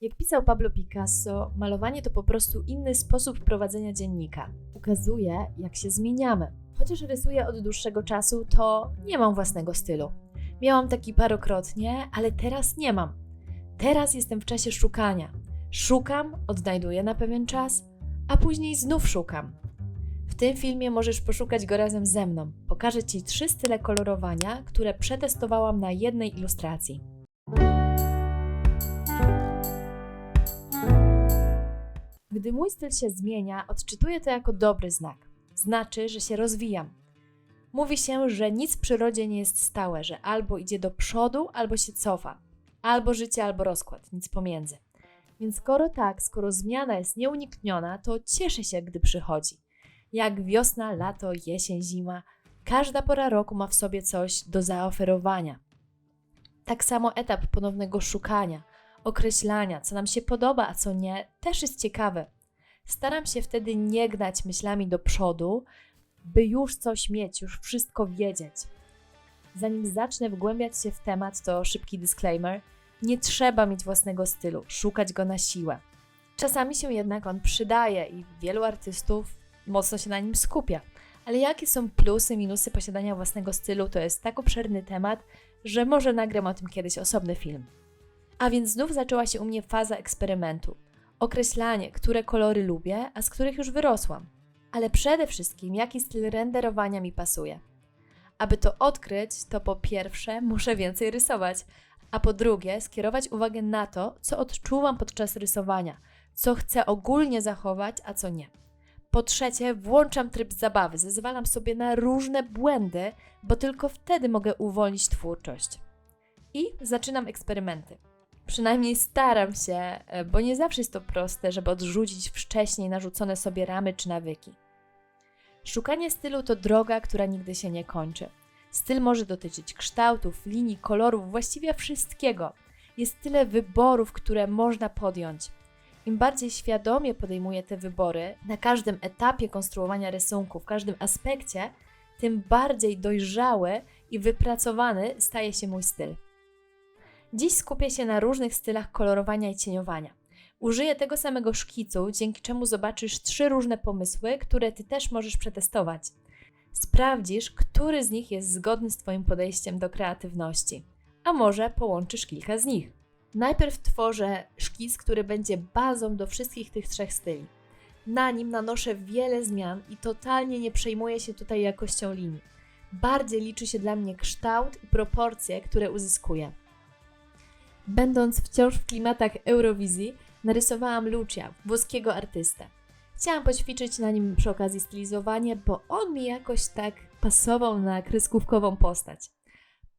Jak pisał Pablo Picasso, malowanie to po prostu inny sposób prowadzenia dziennika. Ukazuje, jak się zmieniamy. Chociaż rysuję od dłuższego czasu, to nie mam własnego stylu. Miałam taki parokrotnie, ale teraz nie mam. Teraz jestem w czasie szukania. Szukam, odnajduję na pewien czas, a później znów szukam. W tym filmie możesz poszukać go razem ze mną. Pokażę Ci trzy style kolorowania, które przetestowałam na jednej ilustracji. Gdy mój styl się zmienia, odczytuję to jako dobry znak. Znaczy, że się rozwijam. Mówi się, że nic w przyrodzie nie jest stałe, że albo idzie do przodu, albo się cofa. Albo życie, albo rozkład, nic pomiędzy. Więc skoro tak, skoro zmiana jest nieunikniona, to cieszę się, gdy przychodzi. Jak wiosna, lato, jesień, zima, każda pora roku ma w sobie coś do zaoferowania. Tak samo etap ponownego szukania, określania, co nam się podoba, a co nie, też jest ciekawy. Staram się wtedy nie gnać myślami do przodu, by już coś mieć, już wszystko wiedzieć. Zanim zacznę wgłębiać się w temat, to szybki disclaimer: nie trzeba mieć własnego stylu, szukać go na siłę. Czasami się jednak on przydaje i wielu artystów mocno się na nim skupia. Ale jakie są plusy, minusy posiadania własnego stylu, to jest tak obszerny temat, że może nagram o tym kiedyś osobny film. A więc znów zaczęła się u mnie faza eksperymentu. Określanie, które kolory lubię, a z których już wyrosłam. Ale przede wszystkim, jaki styl renderowania mi pasuje. Aby to odkryć, to po pierwsze muszę więcej rysować, a po drugie skierować uwagę na to, co odczuwam podczas rysowania, co chcę ogólnie zachować, a co nie. Po trzecie, włączam tryb zabawy, zezwalam sobie na różne błędy, bo tylko wtedy mogę uwolnić twórczość. I zaczynam eksperymenty. Przynajmniej staram się, e, bo nie zawsze jest to proste, żeby odrzucić wcześniej narzucone sobie ramy czy nawyki. Szukanie stylu to droga, która nigdy się nie kończy. Styl może dotyczyć kształtów, linii, kolorów, właściwie wszystkiego. Jest tyle wyborów, które można podjąć. Im bardziej świadomie podejmuję te wybory na każdym etapie konstruowania rysunku, w każdym aspekcie, tym bardziej dojrzały i wypracowany staje się mój styl. Dziś skupię się na różnych stylach kolorowania i cieniowania. Użyję tego samego szkicu, dzięki czemu zobaczysz trzy różne pomysły, które ty też możesz przetestować. Sprawdzisz, który z nich jest zgodny z Twoim podejściem do kreatywności, a może połączysz kilka z nich. Najpierw tworzę szkic, który będzie bazą do wszystkich tych trzech styli. Na nim nanoszę wiele zmian i totalnie nie przejmuję się tutaj jakością linii. Bardziej liczy się dla mnie kształt i proporcje, które uzyskuję. Będąc wciąż w klimatach Eurowizji, narysowałam Lucia, włoskiego artystę. Chciałam poćwiczyć na nim przy okazji stylizowanie, bo on mi jakoś tak pasował na kreskówkową postać.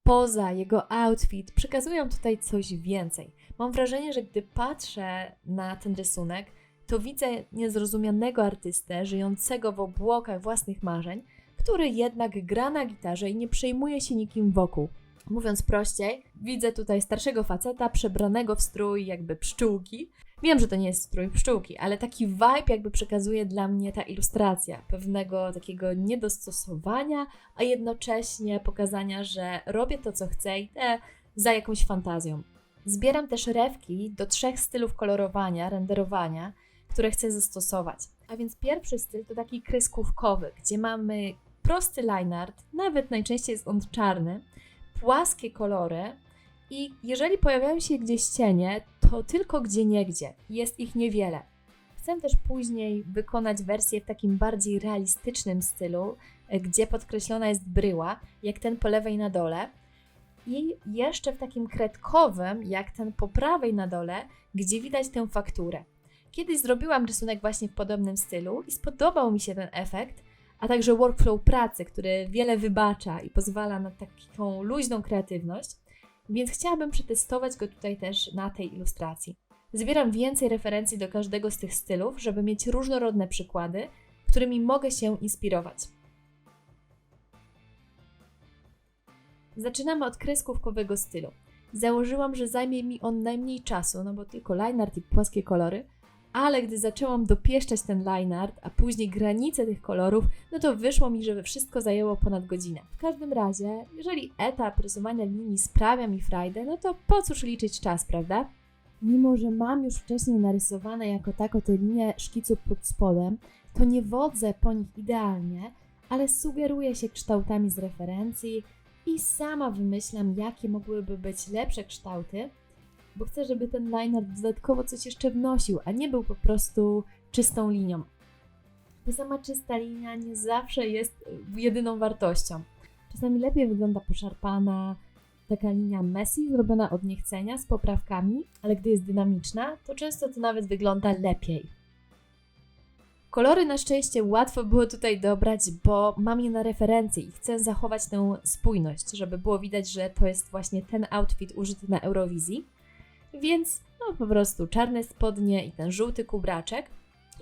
Poza, jego outfit przekazują tutaj coś więcej. Mam wrażenie, że gdy patrzę na ten rysunek, to widzę niezrozumianego artystę żyjącego w obłokach własnych marzeń, który jednak gra na gitarze i nie przejmuje się nikim wokół. Mówiąc prościej, widzę tutaj starszego faceta przebranego w strój jakby pszczółki. Wiem, że to nie jest strój pszczółki, ale taki vibe jakby przekazuje dla mnie ta ilustracja pewnego takiego niedostosowania, a jednocześnie pokazania, że robię to, co chcę i te za jakąś fantazją. Zbieram też rewki do trzech stylów kolorowania, renderowania, które chcę zastosować. A więc pierwszy styl to taki kreskówkowy, gdzie mamy prosty line art, nawet najczęściej jest on czarny, płaskie kolory i jeżeli pojawiają się gdzieś cienie, to tylko gdzie niegdzie. Jest ich niewiele. Chcę też później wykonać wersję w takim bardziej realistycznym stylu, e, gdzie podkreślona jest bryła, jak ten po lewej na dole. I jeszcze w takim kredkowym, jak ten po prawej na dole, gdzie widać tę fakturę. Kiedyś zrobiłam rysunek właśnie w podobnym stylu i spodobał mi się ten efekt, a także workflow pracy, który wiele wybacza i pozwala na taką luźną kreatywność, więc chciałabym przetestować go tutaj też na tej ilustracji. Zbieram więcej referencji do każdego z tych stylów, żeby mieć różnorodne przykłady, którymi mogę się inspirować. Zaczynamy od kreskówkowego stylu. Założyłam, że zajmie mi on najmniej czasu, no bo tylko line art i płaskie kolory, ale gdy zaczęłam dopieszczać ten line art, a później granice tych kolorów, no to wyszło mi, że wszystko zajęło ponad godzinę. W każdym razie, jeżeli etap rysowania linii sprawia mi frajdę, no to po cóż liczyć czas, prawda? Mimo, że mam już wcześniej narysowane jako tako te linie szkicu pod spodem, to nie wodzę po nich idealnie, ale sugeruję się kształtami z referencji i sama wymyślam, jakie mogłyby być lepsze kształty, bo chcę, żeby ten liner dodatkowo coś jeszcze wnosił, a nie był po prostu czystą linią. Bo sama czysta linia nie zawsze jest jedyną wartością. Czasami lepiej wygląda poszarpana, taka linia messy, zrobiona od niechcenia, z poprawkami, ale gdy jest dynamiczna, to często to nawet wygląda lepiej. Kolory na szczęście łatwo było tutaj dobrać, bo mam je na referencji i chcę zachować tę spójność, żeby było widać, że to jest właśnie ten outfit użyty na Eurowizji. Więc no po prostu czarne spodnie i ten żółty kubraczek.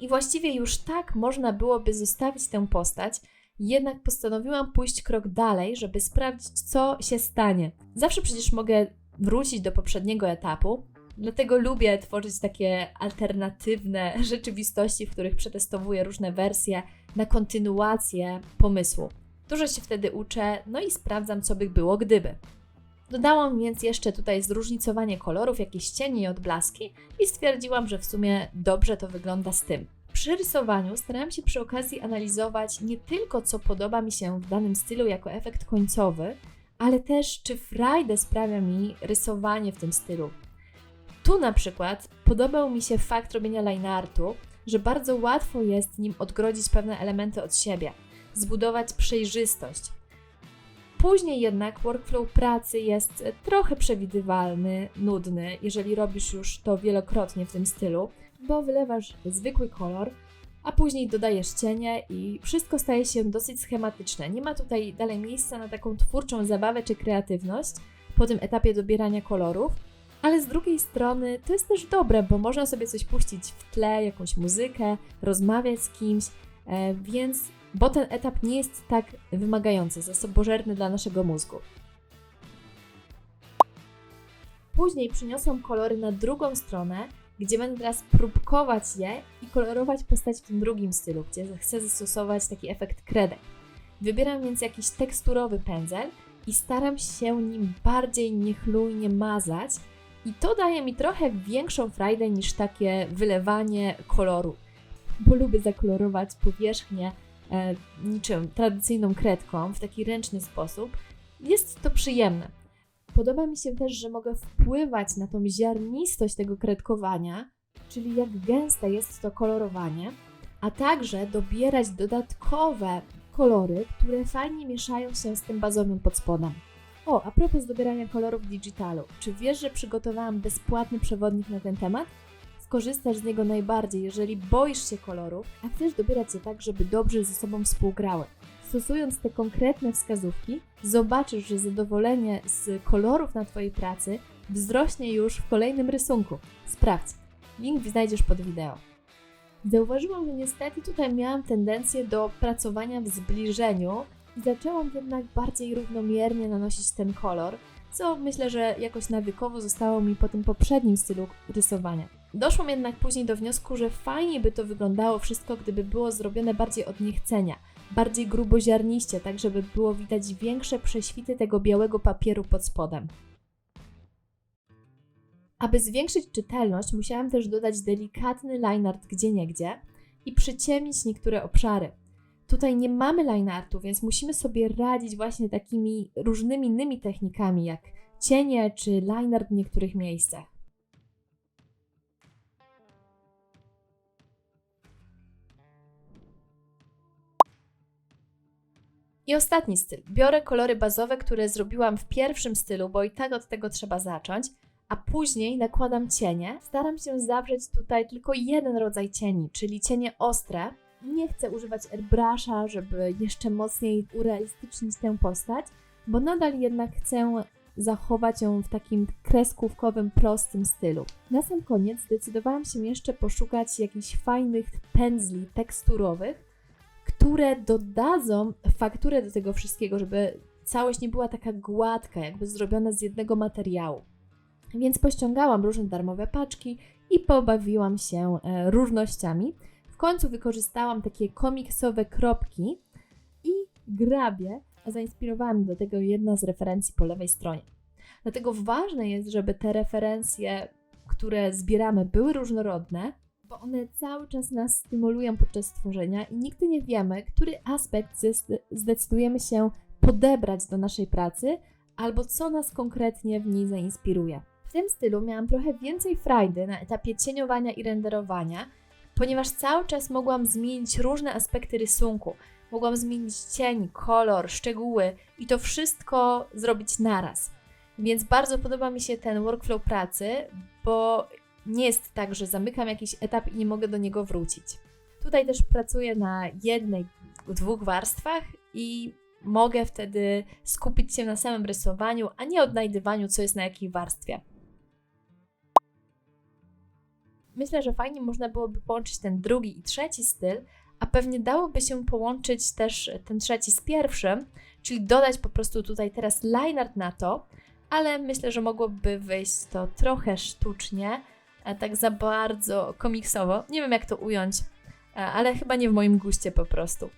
I właściwie już tak można byłoby zostawić tę postać, jednak postanowiłam pójść krok dalej, żeby sprawdzić, co się stanie. Zawsze przecież mogę wrócić do poprzedniego etapu, dlatego lubię tworzyć takie alternatywne rzeczywistości, w których przetestowuję różne wersje na kontynuację pomysłu. Dużo się wtedy uczę, no i sprawdzam, co by było gdyby. Dodałam więc jeszcze tutaj zróżnicowanie kolorów, jakieś cienie i odblaski i stwierdziłam, że w sumie dobrze to wygląda z tym. Przy rysowaniu starałam się przy okazji analizować nie tylko co podoba mi się w danym stylu jako efekt końcowy, ale też czy frajdę sprawia mi rysowanie w tym stylu. Tu na przykład podobał mi się fakt robienia line artu, że bardzo łatwo jest nim odgrodzić pewne elementy od siebie, zbudować przejrzystość. Później jednak workflow pracy jest trochę przewidywalny, nudny, jeżeli robisz już to wielokrotnie w tym stylu, bo wylewasz zwykły kolor, a później dodajesz cienie i wszystko staje się dosyć schematyczne. Nie ma tutaj dalej miejsca na taką twórczą zabawę czy kreatywność po tym etapie dobierania kolorów, ale z drugiej strony to jest też dobre, bo można sobie coś puścić w tle, jakąś muzykę, rozmawiać z kimś, e, więc bo ten etap nie jest tak wymagający, zasobożerny dla naszego mózgu. Później przyniosłam kolory na drugą stronę gdzie będę teraz próbkować je i kolorować postać w tym drugim stylu, gdzie chcę zastosować taki efekt kredek. Wybieram więc jakiś teksturowy pędzel i staram się nim bardziej niechlujnie mazać i to daje mi trochę większą frajdę niż takie wylewanie koloru, bo lubię zakolorować powierzchnię e, niczym tradycyjną kredką w taki ręczny sposób. Jest to przyjemne. Podoba mi się też, że mogę wpływać na tą ziarnistość tego kredkowania, czyli jak gęste jest to kolorowanie, a także dobierać dodatkowe kolory, które fajnie mieszają się z tym bazowym pod spodem. O, a propos dobierania kolorów digitalu, czy wiesz, że przygotowałam bezpłatny przewodnik na ten temat? Skorzystasz z niego najbardziej, jeżeli boisz się kolorów, a chcesz dobierać je tak, żeby dobrze ze sobą współgrały. Stosując te konkretne wskazówki, zobaczysz, że zadowolenie z kolorów na Twojej pracy wzrośnie już w kolejnym rysunku. Sprawdź. Link znajdziesz pod wideo. Zauważyłam, że niestety tutaj miałam tendencję do pracowania w zbliżeniu i zaczęłam jednak bardziej równomiernie nanosić ten kolor, co myślę, że jakoś nawykowo zostało mi po tym poprzednim stylu rysowania. Doszłam jednak później do wniosku, że fajnie by to wyglądało wszystko, gdyby było zrobione bardziej od niechcenia, bardziej gruboziarniście, tak żeby było widać większe prześwity tego białego papieru pod spodem. Aby zwiększyć czytelność, musiałam też dodać delikatny line art gdzieniegdzie i przyciemnić niektóre obszary. Tutaj nie mamy line artu, więc musimy sobie radzić właśnie takimi różnymi innymi technikami, jak cienie czy line art w niektórych miejscach. I ostatni styl. Biorę kolory bazowe, które zrobiłam w pierwszym stylu, bo i tak od tego trzeba zacząć, a później nakładam cienie. Staram się zawrzeć tutaj tylko jeden rodzaj cieni, czyli cienie ostre. Nie chcę używać airbrusha, żeby jeszcze mocniej urealistycznić tę postać, bo nadal jednak chcę zachować ją w takim kreskówkowym, prostym stylu. Na sam koniec zdecydowałam się jeszcze poszukać jakichś fajnych pędzli teksturowych, które dodadzą fakturę do tego wszystkiego, żeby całość nie była taka gładka, jakby zrobiona z jednego materiału. Więc pościągałam różne darmowe paczki i pobawiłam się e, różnościami. W końcu wykorzystałam takie komiksowe kropki i grabie, a zainspirowała mnie do tego jedna z referencji po lewej stronie. Dlatego ważne jest, żeby te referencje, które zbieramy, były różnorodne, bo one cały czas nas stymulują podczas tworzenia i nigdy nie wiemy, który aspekt zdecydujemy się podebrać do naszej pracy, albo co nas konkretnie w niej zainspiruje. W tym stylu miałam trochę więcej frajdy na etapie cieniowania i renderowania, ponieważ cały czas mogłam zmienić różne aspekty rysunku. Mogłam zmienić cień, kolor, szczegóły i to wszystko zrobić naraz. Więc bardzo podoba mi się ten workflow pracy, bo nie jest tak, że zamykam jakiś etap i nie mogę do niego wrócić. Tutaj też pracuję na jednej, dwóch warstwach i mogę wtedy skupić się na samym rysowaniu, a nie odnajdywaniu, co jest na jakiej warstwie. Myślę, że fajnie można byłoby połączyć ten drugi i trzeci styl, a pewnie dałoby się połączyć też ten trzeci z pierwszym, czyli dodać po prostu tutaj teraz line art na to, ale myślę, że mogłoby wyjść to trochę sztucznie, tak za bardzo komiksowo. Nie wiem jak to ująć, e, ale chyba nie w moim guście po prostu.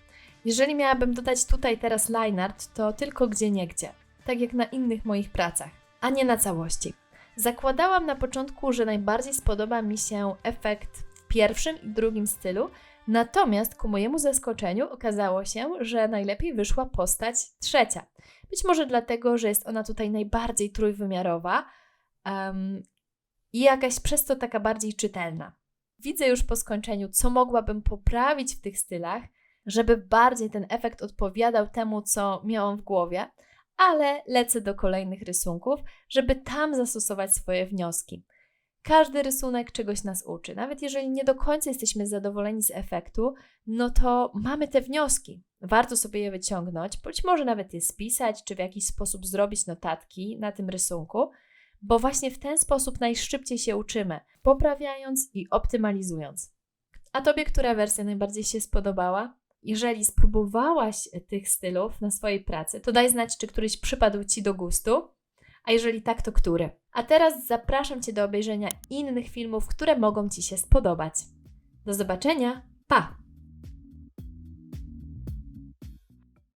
Jeżeli miałabym dodać tutaj teraz line art, to tylko gdzie niegdzie, tak jak na innych moich pracach, a nie na całości. Zakładałam na początku, że najbardziej spodoba mi się efekt w pierwszym i drugim stylu, natomiast ku mojemu zaskoczeniu okazało się, że najlepiej wyszła postać trzecia. Być może dlatego, że jest ona tutaj najbardziej trójwymiarowa em, i jakaś przez to taka bardziej czytelna. Widzę już po skończeniu, co mogłabym poprawić w tych stylach, żeby bardziej ten efekt odpowiadał temu, co miałam w głowie, ale lecę do kolejnych rysunków, żeby tam zastosować swoje wnioski. Każdy rysunek czegoś nas uczy. Nawet jeżeli nie do końca jesteśmy zadowoleni z efektu, no to mamy te wnioski. Warto sobie je wyciągnąć, być może nawet je spisać, czy w jakiś sposób zrobić notatki na tym rysunku, bo właśnie w ten sposób najszybciej się uczymy, poprawiając i optymalizując. A tobie, która wersja najbardziej się spodobała? Jeżeli spróbowałaś tych stylów na swojej pracy, to daj znać, czy któryś przypadł Ci do gustu, a jeżeli tak, to który. A teraz zapraszam Cię do obejrzenia innych filmów, które mogą Ci się spodobać. Do zobaczenia, pa!